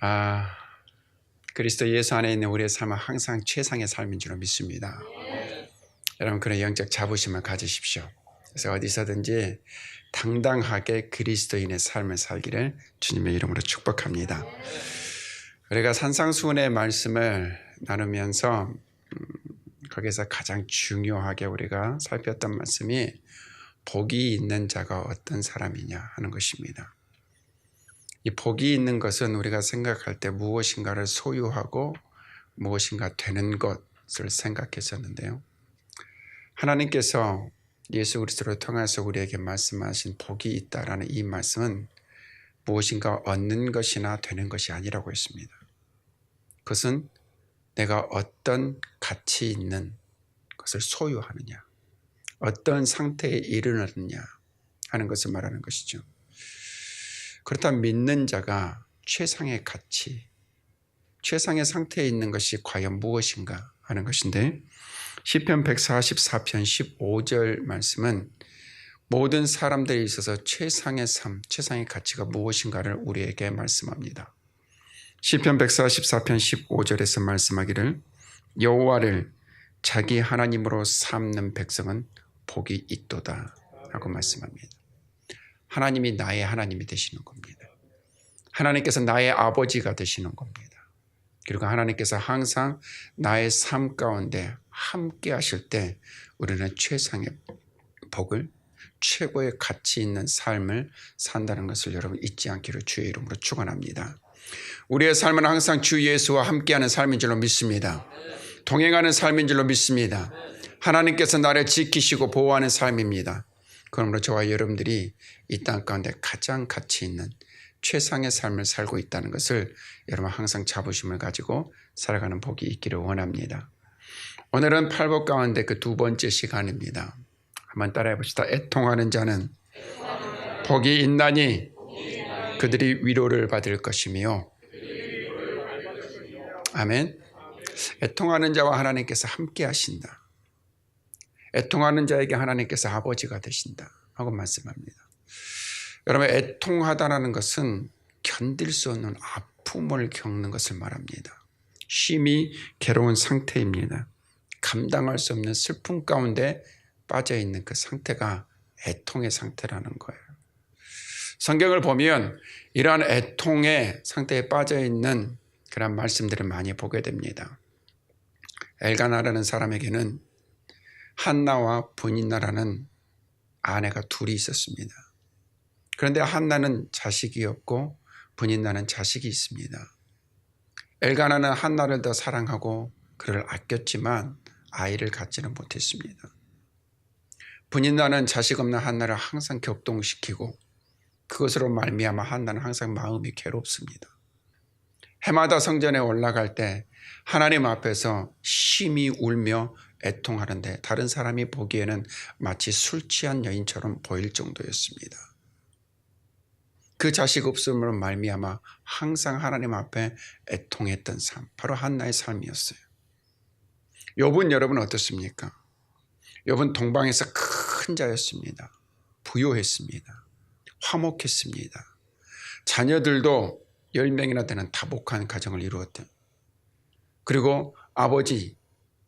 아, 그리스도 예수 안에 있는 우리의 삶은 항상 최상의 삶인 줄 믿습니다. 여러분 그런 영적 자부심을 가지십시오. 그래서 어디서든지 당당하게 그리스도인의 삶을 살기를 주님의 이름으로 축복합니다. 우리가 산상수훈의 말씀을 나누면서 음, 거기서 가장 중요하게 우리가 살폈던 말씀이 복이 있는 자가 어떤 사람이냐 하는 것입니다. 이 복이 있는 것은 우리가 생각할 때 무엇인가를 소유하고 무엇인가 되는 것을 생각했었는데요. 하나님께서 예수 그리스도를 통해서 우리에게 말씀하신 복이 있다라는 이 말씀은 무엇인가 얻는 것이나 되는 것이 아니라고 했습니다. 그것은 내가 어떤 가치 있는 것을 소유하느냐, 어떤 상태에 이르느냐 하는 것을 말하는 것이죠. 그렇다면 믿는 자가 최상의 가치, 최상의 상태에 있는 것이 과연 무엇인가 하는 것인데 시편 144편 15절 말씀은 모든 사람들에 있어서 최상의 삶, 최상의 가치가 무엇인가를 우리에게 말씀합니다. 시편 144편 15절에서 말씀하기를 여호와를 자기 하나님으로 삼는 백성은 복이 있도다 하고 말씀합니다. 하나님이 나의 하나님이 되시는 겁니다. 하나님께서 나의 아버지가 되시는 겁니다. 그리고 하나님께서 항상 나의 삶 가운데 함께 하실 때 우리는 최상의 복을 최고의 가치 있는 삶을 산다는 것을 여러분 잊지 않기를 주의 이름으로 축원합니다. 우리의 삶은 항상 주 예수와 함께하는 삶인 줄로 믿습니다. 동행하는 삶인 줄로 믿습니다. 하나님께서 나를 지키시고 보호하는 삶입니다. 그러므로 저와 여러분들이 이 땅 가운데 가장 가치 있는 최상의 삶을 살고 있다는 것을 여러분 항상 자부심을 가지고 살아가는 복이 있기를 원합니다. 오늘은 팔복 가운데 그 두 번째 시간입니다. 한번 따라해 봅시다. 애통하는 자는 복이 있나니 그들이 위로를 받을 것이며 아멘. 애통하는 자와 하나님께서 함께 하신다. 애통하는 자에게 하나님께서 아버지가 되신다 하고 말씀합니다. 여러분 애통하다라는 것은 견딜 수 없는 아픔을 겪는 것을 말합니다. 심히 괴로운 상태입니다. 감당할 수 없는 슬픔 가운데 빠져 있는 그 상태가 애통의 상태라는 거예요. 성경을 보면 이러한 애통의 상태에 빠져 있는 그런 말씀들을 많이 보게 됩니다. 엘가나라는 사람에게는 한나와 분인나라는 아내가 둘이 있었습니다. 그런데 한나는 자식이 없고 분인나는 자식이 있습니다. 엘가나는 한나를 더 사랑하고 그를 아꼈지만 아이를 갖지는 못했습니다. 분인나는 자식 없는 한나를 항상 격동시키고 그것으로 말미암아 한나는 항상 마음이 괴롭습니다. 해마다 성전에 올라갈 때 하나님 앞에서 심히 울며 애통하는데 다른 사람이 보기에는 마치 술 취한 여인처럼 보일 정도였습니다. 그 자식 없음으로 말미암아 항상 하나님 앞에 애통했던 삶, 바로 한나의 삶이었어요. 욥은 여러분 어떻습니까? 욥은 동방에서 큰 자였습니다. 부요했습니다. 화목했습니다. 자녀들도 10명이나 되는 다복한 가정을 이루었던 그리고 아버지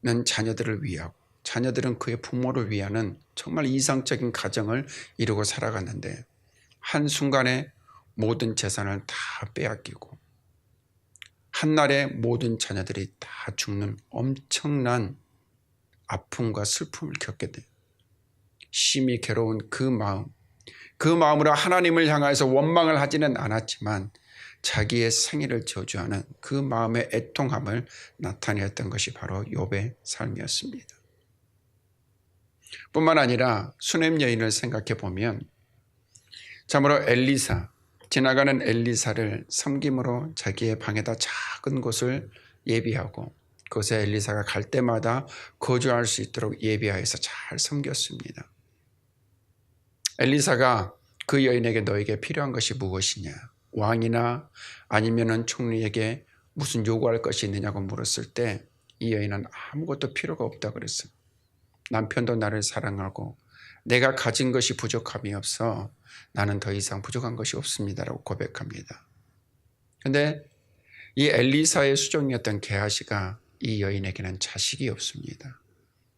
는 자녀들을 위하고 자녀들은 그의 부모를 위하는 정말 이상적인 가정을 이루고 살아갔는데 한순간에 모든 재산을 다 빼앗기고 한날에 모든 자녀들이 다 죽는 엄청난 아픔과 슬픔을 겪게 돼. 심히 괴로운 그 마음, 그 마음으로 하나님을 향해서 원망을 하지는 않았지만 자기의 생애를 저주하는 그 마음의 애통함을 나타내었던 것이 바로 욥의 삶이었습니다. 뿐만 아니라 수냄 여인을 생각해 보면 참으로 엘리사 지나가는 엘리사를 섬김으로 자기의 방에다 작은 곳을 예비하고 그곳에 엘리사가 갈 때마다 거주할 수 있도록 예비하여서 잘 섬겼습니다. 엘리사가 그 여인에게 너에게 필요한 것이 무엇이냐? 왕이나 아니면은 총리에게 무슨 요구할 것이 있느냐고 물었을 때 이 여인은 아무것도 필요가 없다 그랬어요. 남편도 나를 사랑하고 내가 가진 것이 부족함이 없어 나는 더 이상 부족한 것이 없습니다라고 고백합니다. 근데 이 엘리사의 수종이었던 게하시가 이 여인에게는 자식이 없습니다.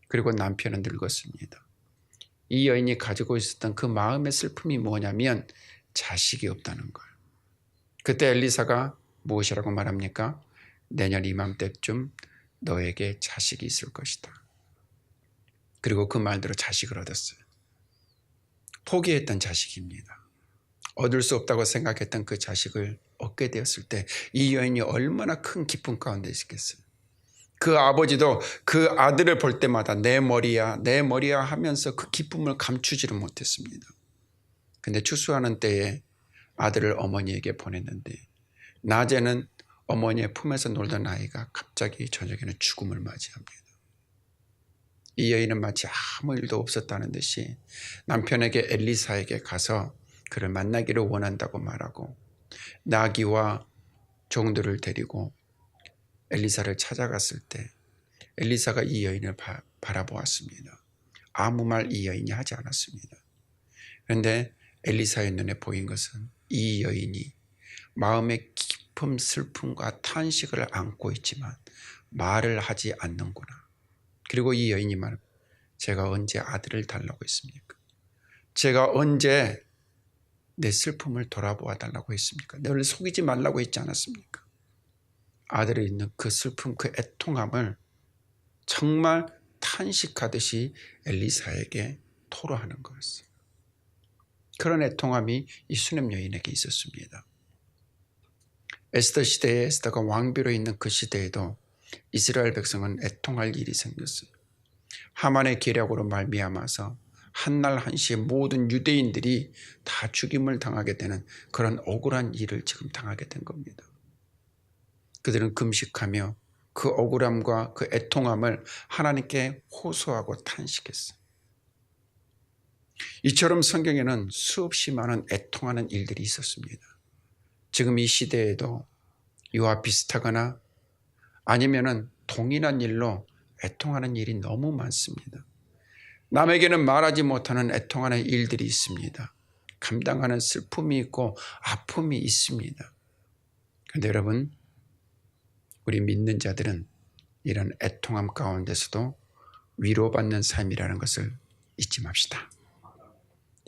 그리고 남편은 늙었습니다. 이 여인이 가지고 있었던 그 마음의 슬픔이 뭐냐면 자식이 없다는 거예요. 그때 엘리사가 무엇이라고 말합니까? 내년 이맘때쯤 너에게 자식이 있을 것이다. 그리고 그 말대로 자식을 얻었어요. 포기했던 자식입니다. 얻을 수 없다고 생각했던 그 자식을 얻게 되었을 때 이 여인이 얼마나 큰 기쁨 가운데 있겠어요. 그 아버지도 그 아들을 볼 때마다 내 머리야, 내 머리야 하면서 그 기쁨을 감추지를 못했습니다. 근데 추수하는 때에 아들을 어머니에게 보냈는데 낮에는 어머니의 품에서 놀던 아이가 갑자기 저녁에는 죽음을 맞이합니다. 이 여인은 마치 아무 일도 없었다는 듯이 남편에게 엘리사에게 가서 그를 만나기를 원한다고 말하고 나귀와 종들을 데리고 엘리사를 찾아갔을 때 엘리사가 이 여인을 바, 바라보았습니다. 아무 말 이 여인이 하지 않았습니다. 그런데 엘리사의 눈에 보인 것은 이 여인이 마음의 깊은 슬픔과 탄식을 안고 있지만 말을 하지 않는구나. 그리고 이 여인이 말, 제가 언제 아들을 달라고 했습니까? 제가 언제 내 슬픔을 돌아보아 달라고 했습니까? 너를 속이지 말라고 했지 않았습니까? 아들이 있는 그 슬픔, 그 애통함을 정말 탄식하듯이 엘리사에게 토로하는 거였어요. 그런 애통함이 이 수냄 여인에게 있었습니다. 에스더 시대에 에스더가 왕비로 있는 그 시대에도 이스라엘 백성은 애통할 일이 생겼어요. 하만의 계략으로 말미암아서 한날 한시에 모든 유대인들이 다 죽임을 당하게 되는 그런 억울한 일을 지금 당하게 된 겁니다. 그들은 금식하며 그 억울함과 그 애통함을 하나님께 호소하고 탄식했어요. 이처럼 성경에는 수없이 많은 애통하는 일들이 있었습니다. 지금 이 시대에도 이와 비슷하거나 아니면은 동일한 일로 애통하는 일이 너무 많습니다. 남에게는 말하지 못하는 애통하는 일들이 있습니다. 감당하는 슬픔이 있고 아픔이 있습니다. 그런데 여러분, 우리 믿는 자들은 이런 애통함 가운데서도 위로받는 삶이라는 것을 잊지 맙시다.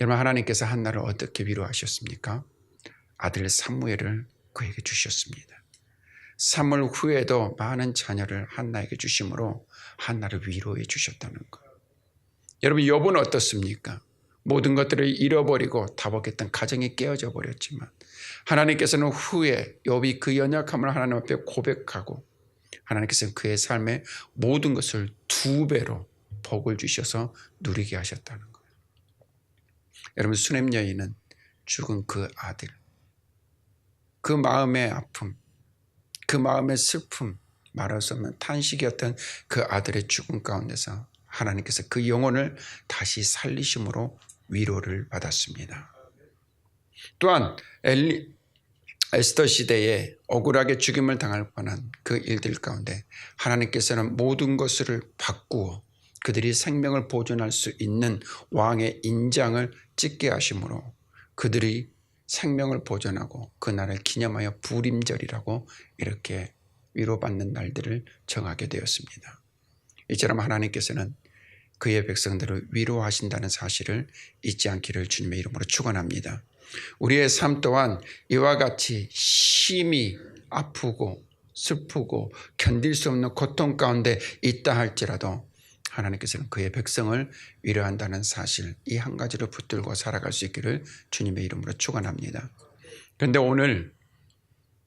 여러분 하나님께서 한나를 어떻게 위로하셨습니까? 아들 사무엘을 그에게 주셨습니다. 사물 후에도 많은 자녀를 한나에게 주심으로 한나를 위로해 주셨다는 거예요. 여러분 욥은 어떻습니까? 모든 것들을 잃어버리고 다복했던 가정이 깨어져 버렸지만 하나님께서는 후에 욥이 그 연약함을 하나님 앞에 고백하고 하나님께서는 그의 삶에 모든 것을 두 배로 복을 주셔서 누리게 하셨다는. 여러분 수냄 여인은 죽은 그 아들 그 마음의 아픔 그 마음의 슬픔 말할 수 없는 탄식이었던 그 아들의 죽음 가운데서 하나님께서 그 영혼을 다시 살리심으로 위로를 받았습니다. 또한 엘리, 에스더 시대에 억울하게 죽임을 당할 뻔한 그 일들 가운데 하나님께서는 모든 것을 바꾸어 그들이 생명을 보존할 수 있는 왕의 인장을 찍게 하심으로 그들이 생명을 보존하고 그날을 기념하여 부림절이라고 이렇게 위로받는 날들을 정하게 되었습니다. 이처럼 하나님께서는 그의 백성들을 위로하신다는 사실을 잊지 않기를 주님의 이름으로 축원합니다. 우리의 삶 또한 이와 같이 심히 아프고 슬프고 견딜 수 없는 고통 가운데 있다 할지라도 하나님께서는 그의 백성을 위로한다는 사실 이 한 가지를 붙들고 살아갈 수 있기를 주님의 이름으로 축원합니다. 그런데 오늘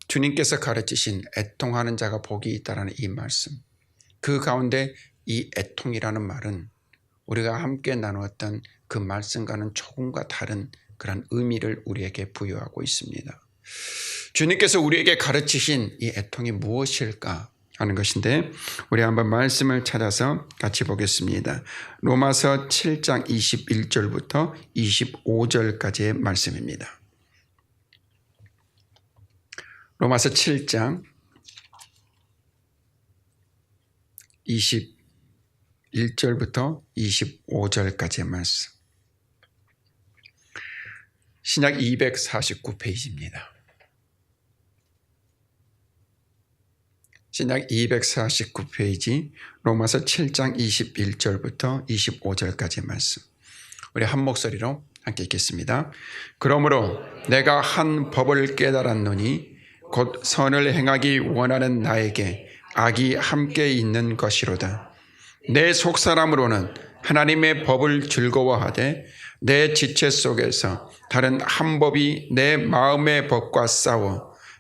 주님께서 가르치신 애통하는 자가 복이 있다라는 이 말씀 그 가운데 이 애통이라는 말은 우리가 함께 나누었던 그 말씀과는 조금과 다른 그런 의미를 우리에게 부여하고 있습니다. 주님께서 우리에게 가르치신 이 애통이 무엇일까 하는 것인데 우리 한번 말씀을 찾아서 같이 보겠습니다. 로마서 7장 21절부터 25절까지의 말씀입니다. 로마서 7장 21절부터 25절까지의 말씀. 신약 249페이지입니다. 신약 249페이지 로마서 7장 21절부터 25절까지 말씀. 우리 한 목소리로 함께 읽겠습니다. 그러므로 내가 한 법을 깨달았노니 곧 선을 행하기 원하는 나에게 악이 함께 있는 것이로다. 내 속사람으로는 하나님의 법을 즐거워하되 내 지체 속에서 다른 한 법이 내 마음의 법과 싸워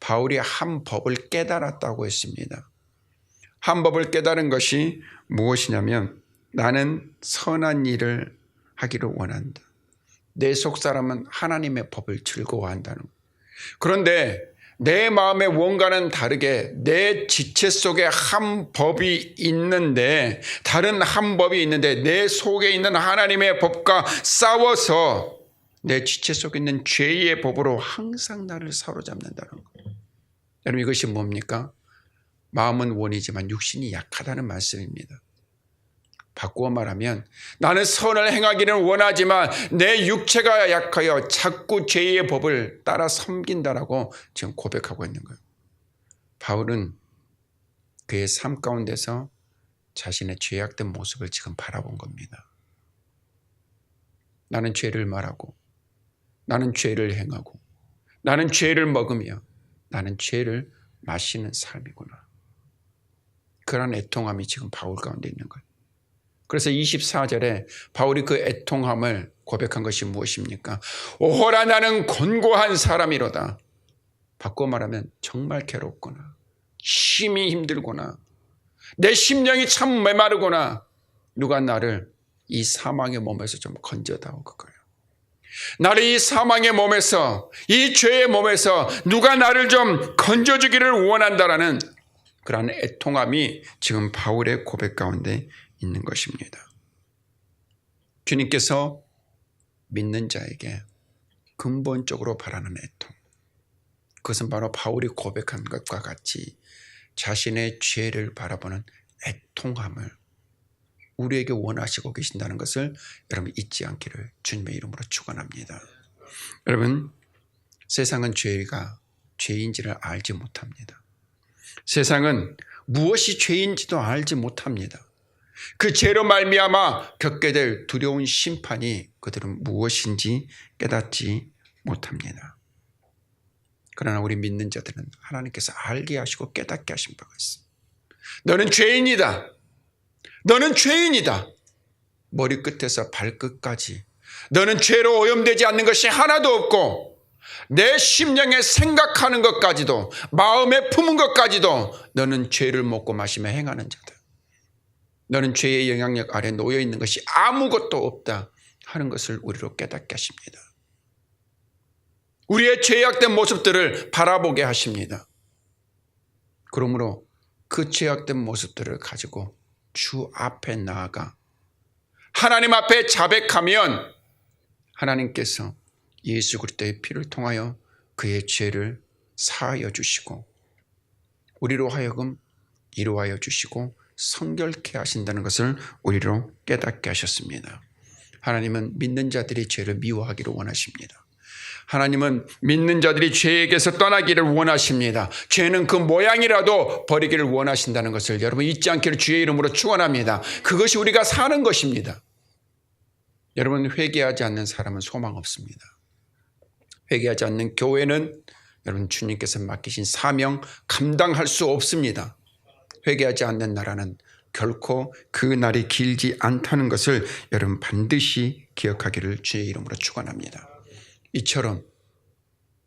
바울이 한 법을 깨달았다고 했습니다. 한 법을 깨달은 것이 무엇이냐면 나는 선한 일을 하기를 원한다. 내 속 사람은 하나님의 법을 즐거워한다는 것. 그런데 내 마음의 원과는 다르게 내 지체 속에 한 법이 있는데 다른 한 법이 있는데 내 속에 있는 하나님의 법과 싸워서 내 지체 속에 있는 죄의 법으로 항상 나를 사로잡는다는 것. 여러분 이것이 뭡니까? 마음은 원이지만 육신이 약하다는 말씀입니다. 바꾸어 말하면 나는 선을 행하기는 원하지만 내 육체가 약하여 자꾸 죄의 법을 따라 섬긴다라고 지금 고백하고 있는 거예요. 바울은 그의 삶 가운데서 자신의 죄악된 모습을 지금 바라본 겁니다. 나는 죄를 말하고 나는 죄를 행하고 나는 죄를 먹으며 나는 죄를 마시는 삶이구나. 그런 애통함이 지금 바울 가운데 있는 거예요. 그래서 24절에 바울이 그 애통함을 고백한 것이 무엇입니까? 오호라 나는 곤고한 사람이로다. 바꿔 말하면 정말 괴롭구나. 심히 힘들구나. 내 심령이 참 메마르구나. 누가 나를 이 사망의 몸에서 좀 건져다오 그거예요. 나를 이 사망의 몸에서 이 죄의 몸에서 누가 나를 좀 건져주기를 원한다라는 그러한 애통함이 지금 바울의 고백 가운데 있는 것입니다. 주님께서 믿는 자에게 근본적으로 바라는 애통. 그것은 바로 바울이 고백한 것과 같이 자신의 죄를 바라보는 애통함을 우리에게 원하시고 계신다는 것을 여러분 잊지 않기를 주님의 이름으로 축원합니다. 여러분 세상은 죄가 죄인지를 알지 못합니다. 세상은 무엇이 죄인지도 알지 못합니다. 그 죄로 말미암아 겪게 될 두려운 심판이 그들은 무엇인지 깨닫지 못합니다. 그러나 우리 믿는 자들은 하나님께서 알게 하시고 깨닫게 하신 바가 있어. 너는 죄인이다. 너는 죄인이다. 머리끝에서 발끝까지 너는 죄로 오염되지 않는 것이 하나도 없고 내 심령에 생각하는 것까지도 마음에 품은 것까지도 너는 죄를 먹고 마시며 행하는 자다. 너는 죄의 영향력 아래 놓여 있는 것이 아무것도 없다 하는 것을 우리로 깨닫게 하십니다. 우리의 죄악된 모습들을 바라보게 하십니다. 그러므로 그 죄악된 모습들을 가지고 주 앞에 나아가 하나님 앞에 자백하면 하나님께서 예수 그리스도의 피를 통하여 그의 죄를 사하여 주시고 우리로 하여금 이루하여 주시고 성결케 하신다는 것을 우리로 깨닫게 하셨습니다. 하나님은 믿는 자들이 죄를 미워하기를 원하십니다. 하나님은 믿는 자들이 죄에게서 떠나기를 원하십니다. 죄는 그 모양이라도 버리기를 원하신다는 것을 여러분 잊지 않기를 주의 이름으로 축원합니다. 그것이 우리가 사는 것입니다. 여러분 회개하지 않는 사람은 소망 없습니다. 회개하지 않는 교회는 여러분 주님께서 맡기신 사명 감당할 수 없습니다. 회개하지 않는 나라는 결코 그 날이 길지 않다는 것을 여러분 반드시 기억하기를 주의 이름으로 축원합니다. 이처럼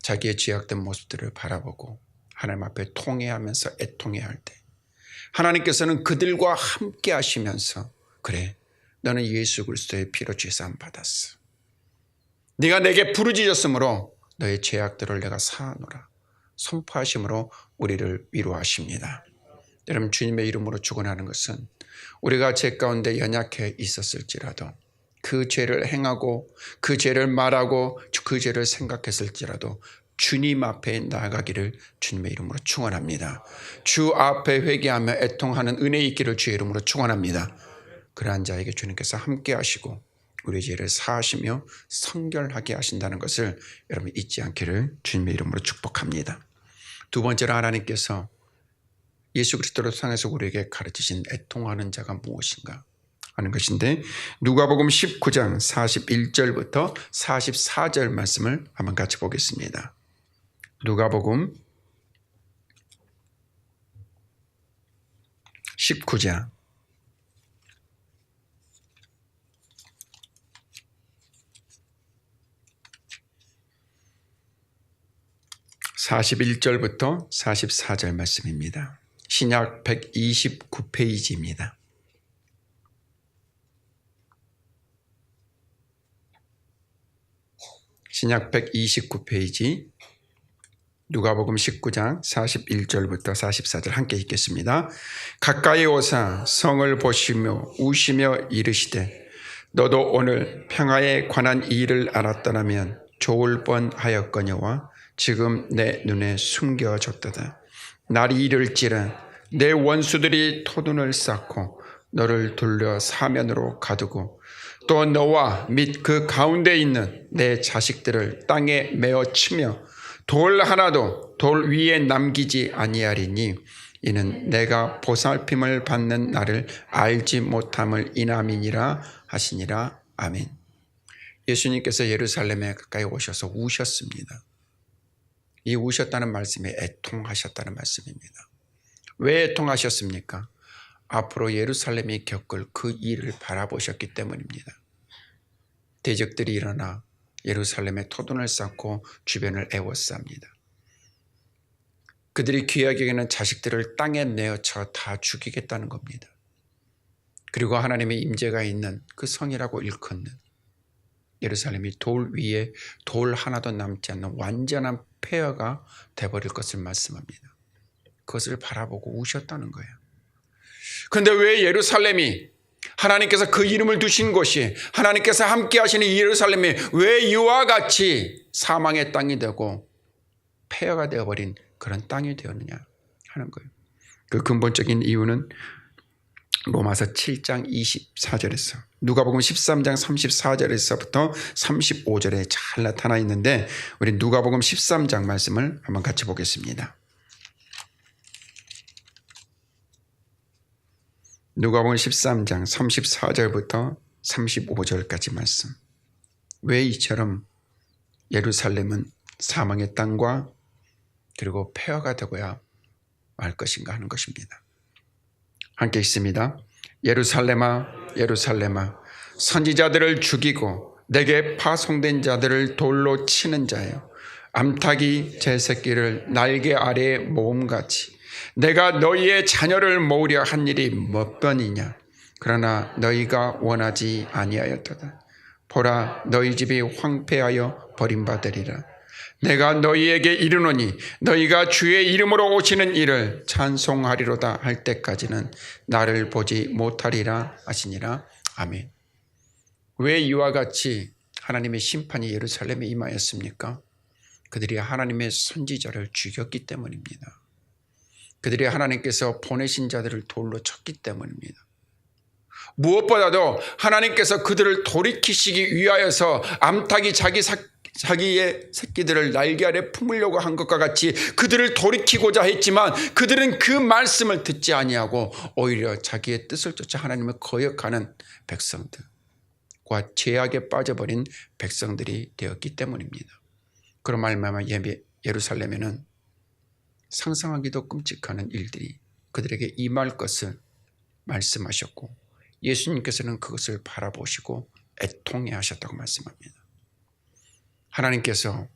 자기의 죄악된 모습들을 바라보고 하나님 앞에 통회하면서 애통해야 할때 하나님께서는 그들과 함께 하시면서 그래 너는 예수 그리스도의 피로 죄사함 받았어. 네가 내게 부르짖었으므로 너의 죄악들을 내가 사하노라. 선포하심으로 우리를 위로하십니다. 여러분 주님의 이름으로 축원하는 것은 우리가 죄 가운데 연약해 있었을지라도 그 죄를 행하고 그 죄를 말하고 그 죄를 생각했을지라도 주님 앞에 나아가기를 주님의 이름으로 축원합니다. 주 앞에 회개하며 애통하는 은혜 있기를 주의 이름으로 축원합니다. 그러한 자에게 주님께서 함께 하시고 우리 죄를 사하시며 성결하게 하신다는 것을 여러분 잊지 않기를 주님의 이름으로 축복합니다. 두 번째로 하나님께서 예수 그리스도를 통해서 우리에게 가르치신 애통하는 자가 무엇인가 하는 것인데 누가복음 19장 41절부터 44절 말씀을 한번 같이 보겠습니다. 누가복음 19장 41절부터 44절 말씀입니다. 신약 129페이지입니다. 신약 129페이지 누가복음 19장 41절부터 44절 함께 읽겠습니다. 가까이 오사 성을 보시며 우시며 이르시되 너도 오늘 평화에 관한 일을 알았더라면 좋을 뻔하였거니와 지금 내 눈에 숨겨졌도다. 날이 이를지라 내 원수들이 토둔을 쌓고 너를 둘러 사면으로 가두고 또 너와 및 그 가운데 있는 내 자식들을 땅에 메어 치며 돌 하나도 돌 위에 남기지 아니하리니 이는 내가 보살핌을 받는 나를 알지 못함을 인함이니라 하시니라 아멘. 예수님께서 예루살렘에 가까이 오셔서 우셨습니다. 이 우셨다는 말씀이 애통하셨다는 말씀입니다. 왜 애통하셨습니까? 앞으로 예루살렘이 겪을 그 일을 바라보셨기 때문입니다. 대적들이 일어나 예루살렘에 토둔을 쌓고 주변을 애워쌉니다. 그들이 귀하게 여기는 자식들을 땅에 내어쳐 다 죽이겠다는 겁니다. 그리고 하나님의 임재가 있는 그 성이라고 일컫는 예루살렘이 돌 위에 돌 하나도 남지 않는 완전한 폐허가 돼버릴 것을 말씀합니다. 그것을 바라보고 우셨다는 거예요. 그런데 왜 예루살렘이 하나님께서 그 이름을 두신 곳이 하나님께서 함께 하시는 예루살렘이 왜 이와 같이 사망의 땅이 되고 폐허가 되어버린 그런 땅이 되었느냐 하는 거예요. 그 근본적인 이유는 로마서 7장 24절에서 누가복음 13장 34절에서부터 35절에 잘 나타나 있는데 우리 누가복음 13장 말씀을 한번 같이 보겠습니다. 누가복음 13장 34절부터 35절까지 말씀. 왜 이처럼 예루살렘은 사망의 땅과 그리고 폐허가 되고야 말 것인가 하는 것입니다. 함께 있습니다. 예루살렘아 예루살렘아 선지자들을 죽이고 내게 파송된 자들을 돌로 치는 자여 암탉이 제 새끼를 날개 아래에 모음같이 내가 너희의 자녀를 모으려 한 일이 몇 번이냐 그러나 너희가 원하지 아니하였도다 보라 너희 집이 황폐하여 버림받으리라 내가 너희에게 이르노니 너희가 주의 이름으로 오시는 일을 찬송하리로다 할 때까지는 나를 보지 못하리라 하시니라 아멘. 왜 이와 같이 하나님의 심판이 예루살렘에 임하였습니까? 그들이 하나님의 선지자를 죽였기 때문입니다. 그들이 하나님께서 보내신 자들을 돌로 쳤기 때문입니다. 무엇보다도 하나님께서 그들을 돌이키시기 위하여서 암탉이 자기 자기의 새끼들을 날개 아래 품으려고 한 것과 같이 그들을 돌이키고자 했지만 그들은 그 말씀을 듣지 아니하고 오히려 자기의 뜻을 쫓아 하나님을 거역하는 백성들과 죄악에 빠져버린 백성들이 되었기 때문입니다. 그런 말마마 예루살렘에는 상상하기도 끔찍한 일들이 그들에게 임할 것을 말씀하셨고 예수님께서는 그것을 바라보시고 애통해 하셨다고 말씀합니다. 하나님께서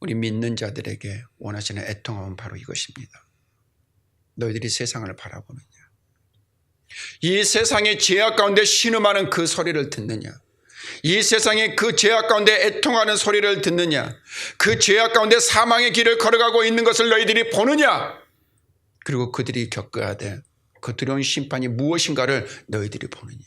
우리 믿는 자들에게 원하시는 애통함은 바로 이것입니다. 너희들이 세상을 바라보느냐? 이 세상의 죄악 가운데 신음하는 그 소리를 듣느냐? 이 세상의 그 죄악 가운데 애통하는 소리를 듣느냐? 그 죄악 가운데 사망의 길을 걸어가고 있는 것을 너희들이 보느냐? 그리고 그들이 겪어야 될 그 두려운 심판이 무엇인가를 너희들이 보느냐.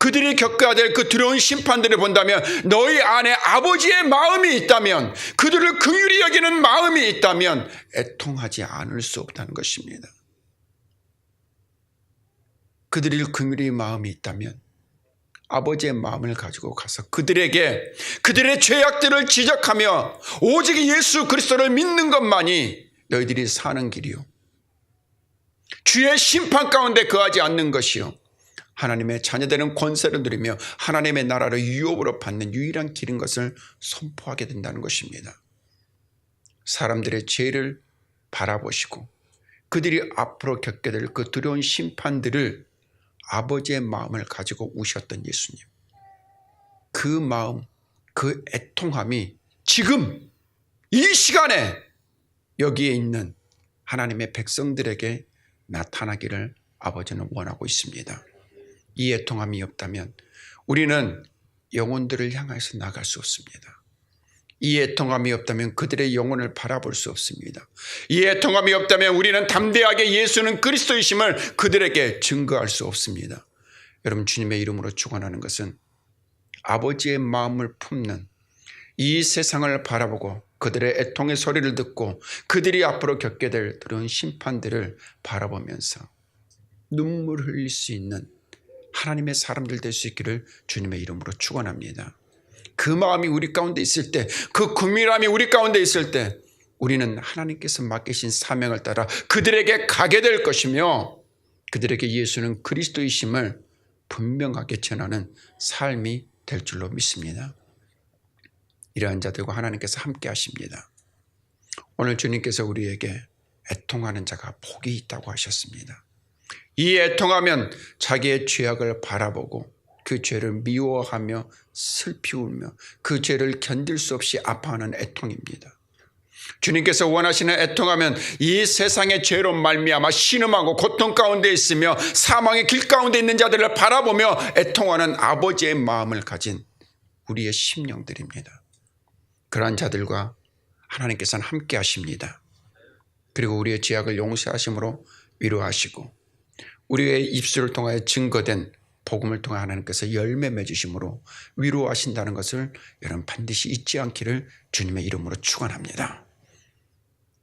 그들이 겪어야 될 그 두려운 심판들을 본다면 너희 안에 아버지의 마음이 있다면 그들을 긍휼히 여기는 마음이 있다면 애통하지 않을 수 없다는 것입니다. 그들이 긍휼히 마음이 있다면 아버지의 마음을 가지고 가서 그들에게 그들의 죄악들을 지적하며 오직 예수 그리스도를 믿는 것만이 너희들이 사는 길이요. 주의 심판 가운데 거하지 않는 것이요. 하나님의 자녀되는 권세를 누리며 하나님의 나라를 유업으로 받는 유일한 길인 것을 선포하게 된다는 것입니다. 사람들의 죄를 바라보시고 그들이 앞으로 겪게 될 그 두려운 심판들을 아버지의 마음을 가지고 우셨던 예수님. 그 마음, 그 애통함이 지금 이 시간에 여기에 있는 하나님의 백성들에게 나타나기를 아버지는 원하고 있습니다. 이 애통함이 없다면 우리는 영혼들을 향해서 나갈 수 없습니다. 이 애통함이 없다면 그들의 영혼을 바라볼 수 없습니다. 이 애통함이 없다면 우리는 담대하게 예수는 그리스도이심을 그들에게 증거할 수 없습니다. 여러분 주님의 이름으로 축원하는 것은 아버지의 마음을 품는 이 세상을 바라보고 그들의 애통의 소리를 듣고 그들이 앞으로 겪게 될 두려운 심판들을 바라보면서 눈물 흘릴 수 있는 하나님의 사람들 될 수 있기를 주님의 이름으로 축원합니다. 그 마음이 우리 가운데 있을 때, 그 국민함이 우리 가운데 있을 때, 우리는 하나님께서 맡기신 사명을 따라 그들에게 가게 될 것이며, 그들에게 예수는 그리스도이심을 분명하게 전하는 삶이 될 줄로 믿습니다. 이러한 자들과 하나님께서 함께 하십니다. 오늘 주님께서 우리에게 애통하는 자가 복이 있다고 하셨습니다. 이 애통하면 자기의 죄악을 바라보고 그 죄를 미워하며 슬피 울며 그 죄를 견딜 수 없이 아파하는 애통입니다. 주님께서 원하시는 애통하면 이 세상의 죄로 말미암아 신음하고 고통 가운데 있으며 사망의 길 가운데 있는 자들을 바라보며 애통하는 아버지의 마음을 가진 우리의 심령들입니다. 그러한 자들과 하나님께서는 함께 하십니다. 그리고 우리의 죄악을 용서하심으로 위로하시고 우리의 입술을 통하여 증거된 복음을 통해 하나님께서 열매 맺으심으로 위로하신다는 것을 여러분 반드시 잊지 않기를 주님의 이름으로 축원합니다.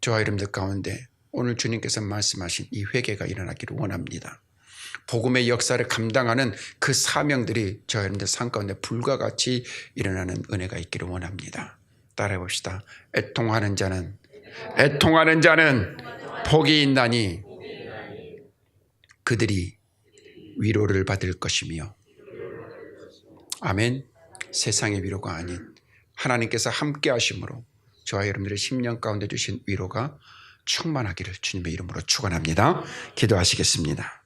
저와 여러분들 가운데 오늘 주님께서 말씀하신 이 회개가 일어나기를 원합니다. 복음의 역사를 감당하는 그 사명들이 저와 여러분들 삶 가운데 불과 같이 일어나는 은혜가 있기를 원합니다. 따라해 봅시다. 애통하는 자는 애통하는 자는 복이 있나니 그들이 위로를 받을 것이며 아멘 세상의 위로가 아닌 하나님께서 함께 하심으로 저와 여러분들의 심령 가운데 주신 위로가 충만하기를 주님의 이름으로 축원합니다. 기도하시겠습니다.